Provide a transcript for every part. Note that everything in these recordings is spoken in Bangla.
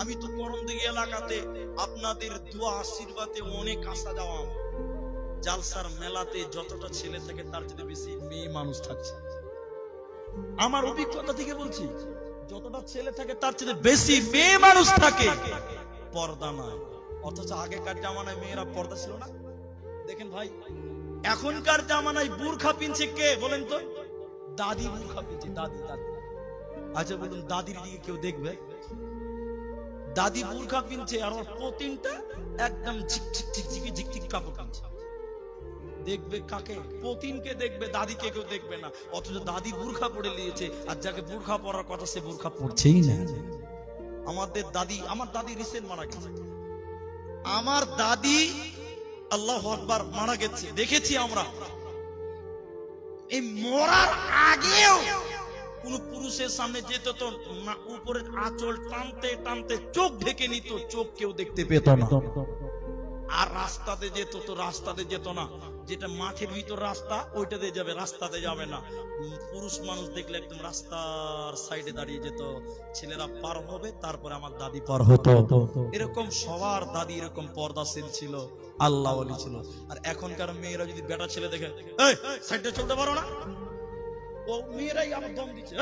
আমি তো এলাকাতে আপনাদের দোয়া আশীর্বাদে অনেক। জালসার মেলাতে যতটা ছেলে থাকে, তার চেয়ে বেশি মেয়ে মানুষ থাকছে। আমার অভিজ্ঞতা থেকে বলছি, যতটা ছেলে থাকে, তার চেয়ে বেশি মেয়ে মানুষ থাকে। পর্দা নয় অথচ আগেকার জামানায় মেয়েরা পর্দা ছিল না। দেখেন ভাই, এখনকার জামানায় বুরখা পিনছে কে বলেন তো? দাদি বুরখা পিনছে, দাদি দাদি। আচ্ছা বলুন দাদির দিকে কেউ দেখবে, দাদি বুরখা পিনছে, আর ওর পতিনটা একদম ঝিকঝিক ঝিকঝিকি ঝিকঝিক কাপড় পিনছে। দেখবে কাকে? পতিনকে দেখবে, দাদিকে কেউ দেখবে না। অথচ দাদি বুরখা পড়ে নিয়েছে, আর যাকে বুরখা পরার কথা সে বুরখা পড়ছেই না। আমাদের দাদি, আমার দাদি রিসেন্ট মারা গেছে। আমার দাদি আল্লাহ আকবার মারা গেছে। দেখেছি আমরা। এই মরার আগেও কোন পুরুষের সামনে যেত তো না- উপরে আঁচল টানতে টানতে চোখ ঢেকে নিত, চোখ কেউ দেখতে পেত না। আর রাস্তাতে যেত তো রাস্তাতে যেত না। যেটা মাঠের ভিতর রাস্তা, ওইটাতে যাবে, রাস্তাতে যাবে না। পুরুষ মানুষ দেখলে একদম রাস্তার সাইডে দাঁড়িয়ে যেত। ছেলেরা পার হবে, তারপরে আমার দাদি পার হতো। এরকম সবার দাদি এরকম পর্দাশীল ছিল আল্লাহ ছিল। আর এখনকার মেয়েরা যদি বেটা ছেলে দেখে সাইডে চলতে পারো না? ও মেয়েরাই আমার দম দিচ্ছে।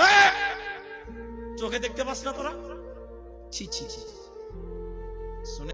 চোখে দেখতে পাস না তোরা? ছি ছি ছি। শুনে